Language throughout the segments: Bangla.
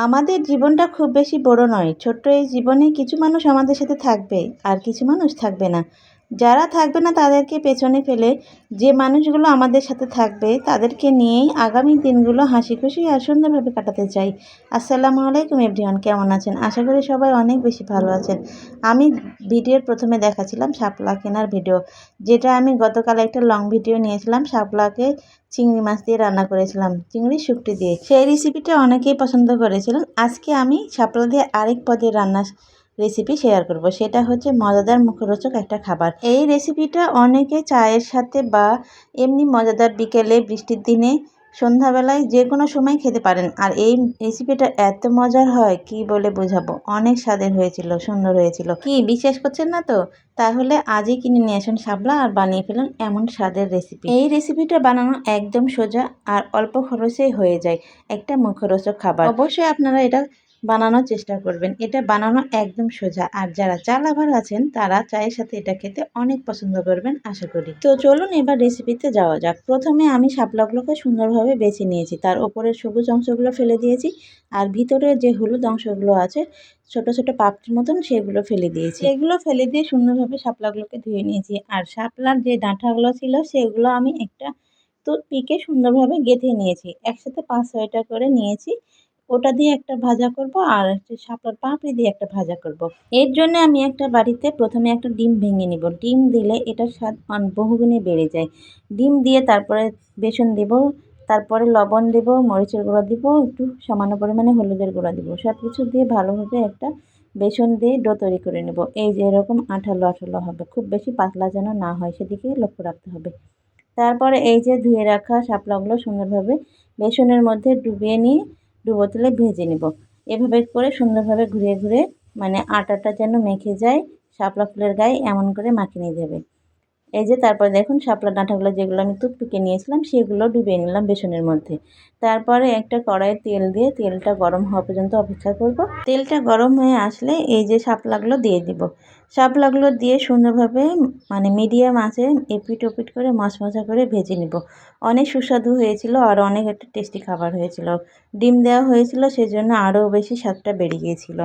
আমাদের জীবনটা খুব বেশি বড় নয়। ছোট্ট এই জীবনে কিছু মানুষ আমাদের সাথে থাকবে, আর কিছু মানুষ থাকবে না। যারা থাকবে না তাদেরকে পেছনে ফেলে যে মানুষগুলো আমাদের সাথে থাকবে তাদেরকে নিয়েই আগামী দিনগুলো হাসি খুশি আর সুন্দরভাবে কাটাতে চাই। আসসালামু আলাইকুম এভরিওয়ান, কেমন আছেন? আশা করি সবাই অনেক বেশি ভালো আছেন। আমি ভিডিওর প্রথমে দেখাছিলাম শাপলা কেনার ভিডিও, যেটা আমি গতকাল একটা লং ভিডিও নিয়েছিলাম। শাপলাকে চিংড়ি মাছ দিয়ে রান্না করেছিলাম, চিংড়ি শুকটি দিয়ে। সেই রেসিপিটা অনেকেই পছন্দ করেছিলেন আজকে আমি শাপলা দিয়ে আরেক পদের রান্না রেসিপি শেয়ার করব। সেটা হচ্ছে মজাদার মুখরোচক একটা খাবার। এই রেসিপিটা অনেকে চায়ের সাথে বা এমনি মজাদার বিকেলে, বৃষ্টির দিনে, সন্ধ্যাবেলায় যে কোনো সময় খেতে পারেন। আর এই রেসিপিটা এত মজার হয়, কি বলে বোঝাবো? অনেক স্বাদের হয়েছিল, সুন্দর হয়েছিল। কি, বিশ্বাস করছেন না তো? তাহলে আজই কিনে নিয়ে আসুন শাপলা আর বানিয়ে ফেলুন এমন স্বাদের রেসিপি এই রেসিপিটা বানানো একদম সোজা আর অল্প খরচেই হয়ে যায় একটা মুখরোচক খাবার। অবশ্যই আপনারা এটা বানানোর চেষ্টা করবেন। এটা বানানো একদম সোজা। আর যারা চা লাভার আছেন, তারা চায়ের সাথে এটা খেতে অনেক পছন্দ করবেন, আশা করি। তো চলুন এবার রেসিপিতে যাওয়া যাক। প্রথমে আমি শাপলাগুলোকে সুন্দরভাবে বেছে নিয়েছি। তার ওপরের সবুজ অংশগুলো ফেলে দিয়েছি। আর ভিতরে যে হলুদ অংশগুলো আছে, ছোট ছোট পাপটির মতন সেগুলো ফেলে দিয়েছি। এগুলো ফেলে দিয়ে সুন্দরভাবে শাপলাগুলোকে ধুয়ে নিয়েছি। আর শাপলার যে ডাঁটাগুলো ছিল, সেগুলো আমি একটা তো পিকে সুন্দরভাবে গেঁথে নিয়েছি। একসাথে পাঁচ ছয়টা করে নিয়েছি। ওটা দিয়ে একটা ভাজা করব আর হচ্ছে শাপলার পাপড়ি দিয়ে একটা ভাজা করব। এর জন্য আমি একটা বাড়িতে প্রথমে একটা ডিম ভেঙে নিব। ডিম দিলে এটার স্বাদ বহুগুণে বেড়ে যায়। ডিম দিয়ে তারপরে বেসন দেব, তারপরে লবণ দেব, মরিচের গুঁড়া দিব, একটু সামান্য পরিমাণে হলুদের গুঁড়া দিব। সব কিছু দিয়ে ভালোভাবে একটা বেসন দিয়ে ডো তৈরি করে নেব। এই যে এরকম আঠালো আঠালো হবে। খুব বেশি পাতলা যেন না হয়, সেদিকে লক্ষ্য রাখতে হবে। তারপরে এই যে ধুয়ে রাখা শাপলাগুলো সুন্দরভাবে বেসনের মধ্যে ডুবিয়ে নিয়ে দু তেলে ভেজে নেব। এভাবে করে সুন্দরভাবে ঘুরে ঘুরে মানে আটাটা যেন মেখে যায়, শাপলা ফুলের গায়ে এমন করে মাখিয়ে নিয়ে যাবে। এই যে তারপরে দেখুন শাপলা ডাঁটাগুলো যেগুলো আমি টুকটুকে নিয়েছিলাম, সেগুলো ডুবিয়ে নিলাম বেসনের মধ্যে। তারপরে একটা কড়াইয়ে তেল দিয়ে তেলটা গরম হওয়া পর্যন্ত অপেক্ষা করব। তেলটা গরম হয়ে আসলে এই যে শাপলাগুলো দিয়ে দিব। শাপলাগুলো দিয়ে সুন্দরভাবে মানে মিডিয়াম আছে এপিট ওপিট করে মশমশা করে ভেজে নিব। অনেক সুস্বাদু হয়েছিল আর অনেক একটা টেস্টি খাবার হয়েছিল। ডিম দেওয়া হয়েছিল, সেজন্য আরও বেশি স্বাদটা বেড়ে গিয়েছিল।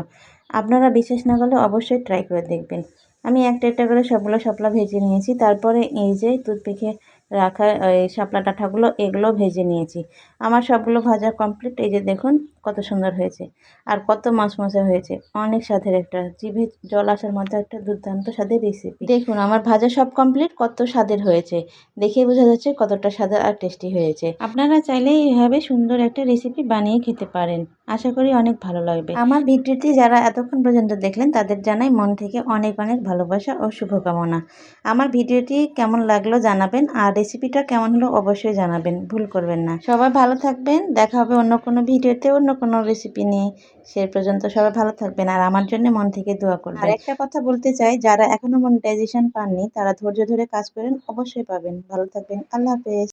আপনারা বিশেষ না করলে অবশ্যই ট্রাই করে দেখবেন। আমি একটা একটা করে সবগুলো শাপলা ভেজে নিয়েছি, তারপরে এই যে টুথপিকে রাখা, এই শাপলা ডাঁটাগুলো এগুলো ভেজে নিয়েছি। আমার সবগুলো ভাজা কমপ্লিট এই যে দেখুন কত সুন্দর হয়েছে আর কত মশমশে হয়েছে। অনেক স্বাদের একটা জিভে জল আসার মধ্যে একটা দুর্দান্ত স্বাদের রেসিপি দেখুন, আমার ভাজা সব কমপ্লিট কত স্বাদের হয়েছে। দেখে বোঝা যাচ্ছে কতটা স্বাদের আর টেস্টি হয়েছে। আপনারা চাইলে এইভাবে সুন্দর একটা রেসিপি বানিয়ে খেতে পারেন। আশা করি অনেক ভালো লাগবে। আমার ভিডিওটি যারা এতক্ষণ পর্যন্ত দেখলেন, তাদের জানাই মন থেকে অনেক অনেক ভালোবাসা ও শুভকামনা। আমার ভিডিওটি কেমন লাগল জানাবেন, আর রেসিপিটা কেমন হলো অবশ্যই জানাবেন। ভুল করবেন না। সবাই ভালো থাকবেন, দেখা হবে অন্য কোনো ভিডিওতে অন্য কোনো রেসিপি নিয়ে সে পর্যন্ত সবাই ভালো থাকবেন। আর আমার জন্য মন থেকে দোয়া করবেন। আর একটা কথা বলতে চাই, যারা এখনও মনিটাইজেশন পাননি, তারা ধৈর্য ধরে কাজ করেন, অবশ্যই পাবেন। ভালো থাকবেন। আল্লাহ হাফেজ।